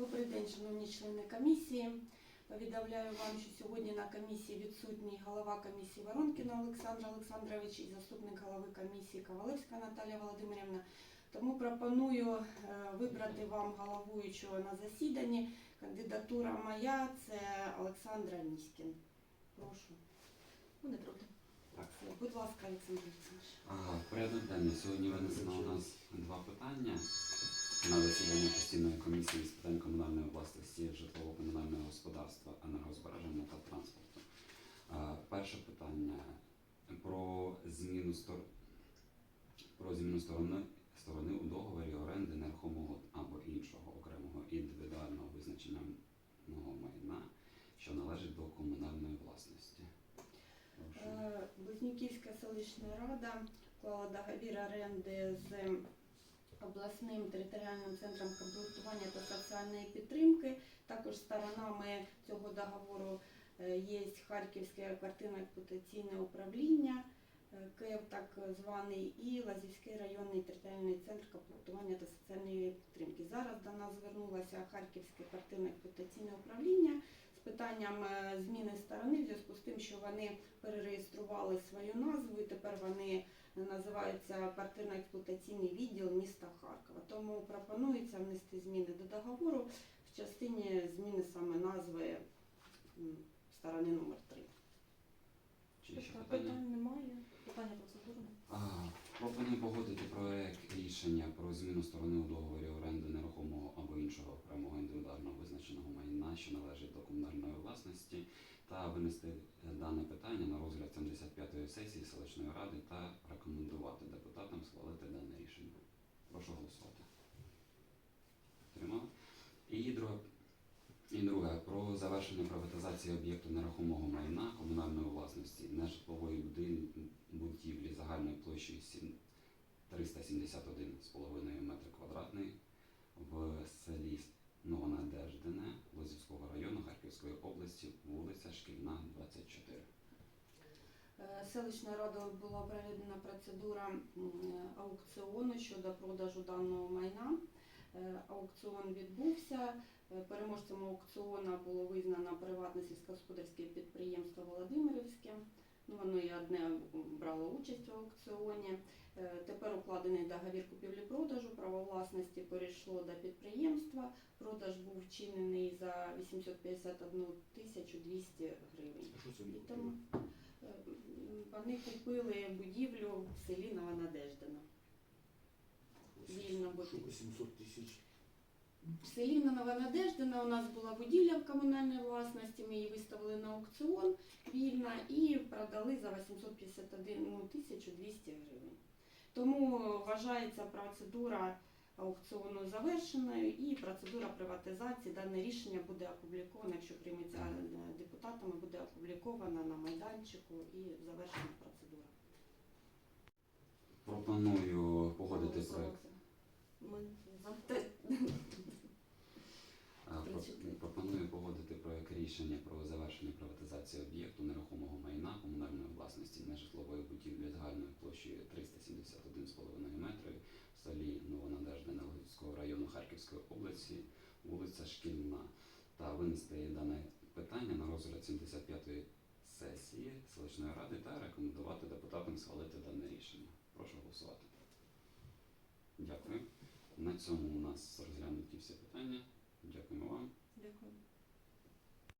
Добрий день, шановні члени комісії. Повідомляю вам, що сьогодні на комісії відсутній голова комісії Воронкіна Олександр Олександрович і заступник голови комісії Ковалевська Наталія Володимирівна. Тому пропоную е, вибрати вам головуючого на засіданні. Кандидатура моя це Олександра Міськін. Прошу. Ну, не проти. Так, будь ласка, Олександр Олександрович. Ага, порядок денний. Сьогодні винесено у нас два питання на засідання постійної комісії з питань комунальної власності, житлово-комунального господарства, енергозбереження та транспорту. Перше питання про зміну стор... про зміну сторони сторони у договорі оренди нерухомого або іншого окремого індивідуального визначеного майна, що належить до комунальної власності. Прошу. Е, селищна рада вклала договір оренди з обласним територіальним центром комплектування та соціальної підтримки. Також сторонами цього договору е, є Харківське квартирно-експлуатаційне управління, е, КЕВ так званий, і Лазівський районний територіальний центр комплектування та соціальної підтримки. Зараз до нас звернулося Харківське квартирно-експлуатаційне управління з питанням е, зміни сторони в зв'язку з тим, що вони перереєстрували свою назву і тепер вони називаються квартирно-експлуатаційний відділ міста Харкова. Тому пропонується внести зміни до договору в частині зміни саме назви сторони номер 3. Чи ще Тобто питання? питань немає. Питання процедурне. Пропоную погодити проект рішення про зміну сторони у договорі оренди нерухомого або іншого окремого індивідуально визначеного майна, що належить до комунальної власності, та винести е, дане питання на розгляд 75-ї сесії селищної ради та рекомендувати депутатам схвалити дане рішення. Прошу голосувати. Підтримали? І друге, і друге про завершення приватизації об'єкту нерухомого майна комунальної власності нежитлової будівлі загальною площею 371,5 метри квадратний в селі Новонадеждине Лозівського вулиця Шкільна, 24. Е, Селищною радою була проведена процедура аукціону щодо продажу даного майна. Е, Аукціон відбувся. Е, Переможцем аукціону було визнано приватне сільськогосподарське підприємство Володимирівське. Ну, воно і одне брало участь в аукціоні. Е, Тепер укладений договір купівлі-продажу, право власності перейшло до підприємства. Продаж був вчинений за 851 тисячу 200 гривень. Що це І вони купили будівлю в селі Новонадеждина. Вільно буде. 800 тисяч? В селі Новонадеждина у нас була будівля в комунальній власності, ми її виставили на аукціон вільно і продали за 851 тисячу 200 гривень. Вважається процедура аукціону завершеною і процедура приватизації. Дане рішення буде опубліковано, якщо прийметься е, депутатами, буде опубліковано на майданчику і завершена процедура. Пропоную погодити проект. Ми за. А, про- Прочитай. Пропоную погодити проект рішення про завершення приватизації об'єкту нерухомого майна комунальної власності нежитлової будівлі загальною площею 371,5 Харківської області, вулиця Шкільна, та винести дане питання на розгляд 75-ї сесії селищної ради та рекомендувати депутатам схвалити дане рішення. Прошу голосувати. Дякую. На цьому у нас розглянуті всі питання. Дякуємо вам. Дякую.